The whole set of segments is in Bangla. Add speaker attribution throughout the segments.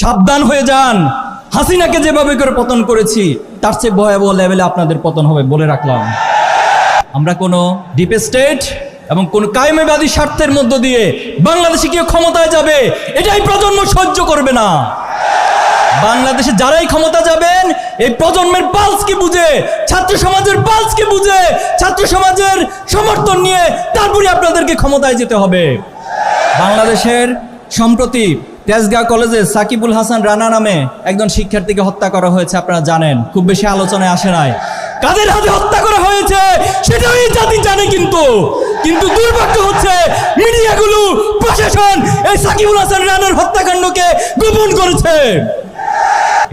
Speaker 1: সাবধান হয়ে যান। হাসিনাকে যেভাবে করে পতন করেছি, তার চেয়ে ভয়াবহ লেভেলে আপনাদের পতন হবে বলে রাখলাম। আমরা কোনো ডিপ স্টেট এবং কোন কায়েমেবাদী স্বার্থের মধ্য দিয়ে বাংলাদেশে কেউ ক্ষমতায় যাবে, এটাই প্রজন্ম সহ্য করবে না। বাংলাদেশে যারাই ক্ষমতা যাবেন, এই প্রজন্মের পালসকে বুঝে, ছাত্র সমাজের পালসকে বুঝে, ছাত্র সমাজের সমর্থন নিয়ে তারপরে আপনাদেরকে ক্ষমতায় যেতে হবে। বাংলাদেশের সম্প্রতি তেজগাঁও কলেজে সাকিবুল হাসান রানা নামে একজন শিক্ষার্থীকে হত্যা করা হয়েছে, আপনারা জানেন। খুব বেশি আলোচনায় আসে নাই। কাদের হাতে হত্যা করা হয়েছে, সেটাও এই জাতি জানে কিন্তু। কিন্তু দুর্ভাগ্য হচ্ছে, মিডিয়াগুলো প্রশাসন এই সাকিবুল হাসান রানার হত্যাকাণ্ডকে গোপন করেছে।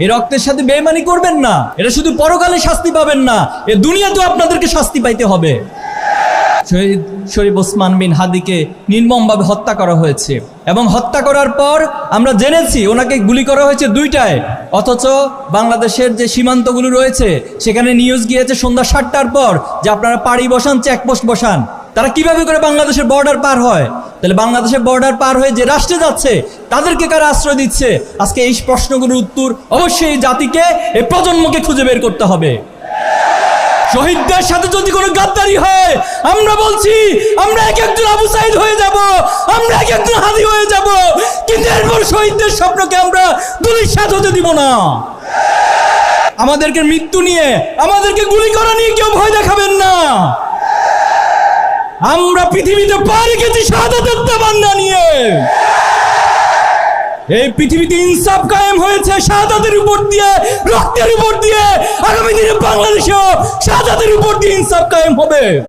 Speaker 1: এই রক্তের সাথে বেমানি করবেন না, এটা শুধু পরকালে শাস্তি পাবেন না, এ দুনিয়াতেও আপনাদেরকে শাস্তি পাইতে হবে। শহীদ, শরীফ ওসমান বিন হাদিকে নির্মমভাবে হত্যা করা হয়েছে। এবং হত্যা করার পর আমরা জেনেছি ওনাকে গুলি করা হয়েছে দুইটায়। অথচ বাংলাদেশের যে সীমান্তগুলো রয়েছে, সেখানে নিউজ গিয়েছে সন্ধ্যা সাতটার পর যে আপনারা পাড়ি বসান, চেকপোস্ট বসান। তারা কীভাবে করে বাংলাদেশের বর্ডার পার হয়? তাহলে বাংলাদেশের বর্ডার পার হয়ে যে রাষ্ট্রে যাচ্ছে, তাদেরকে কারা আশ্রয় দিচ্ছে? আজকে এই প্রশ্নগুলোর উত্তর অবশ্যই জাতিকে, এই প্রজন্মকে খুঁজে বের করতে হবে। শহীদদের সাথে যদি কোনো গাদ্দারি হয়, আমরা বলছি, আমরা এক একজন আবু সাইদ হয়ে যাব, আমরা এক একজন হাদি হয়ে যাব, কিন্তু এরপর শহীদদের স্বপ্নকে আমরা সাথ হতে দিব না। আমাদেরকে মৃত্যু নিয়ে, আমাদেরকে গুলি করা নিয়ে কেউ ভয় দেখাবেন না। আমরা পৃথিবীতে পা রেখেছি শাহাদাতের তাবান্না নিয়ে। এই পৃথিবীতে ইনসাফ কায়েম হয়েছে, শাহাদাতের উপর দিয়ে, রক্তের উপর দিয়ে আগামী দিনে বাংলাদেশেও শাহাদাতের উপর দিয়ে ইনসাফ কায়েম হবে।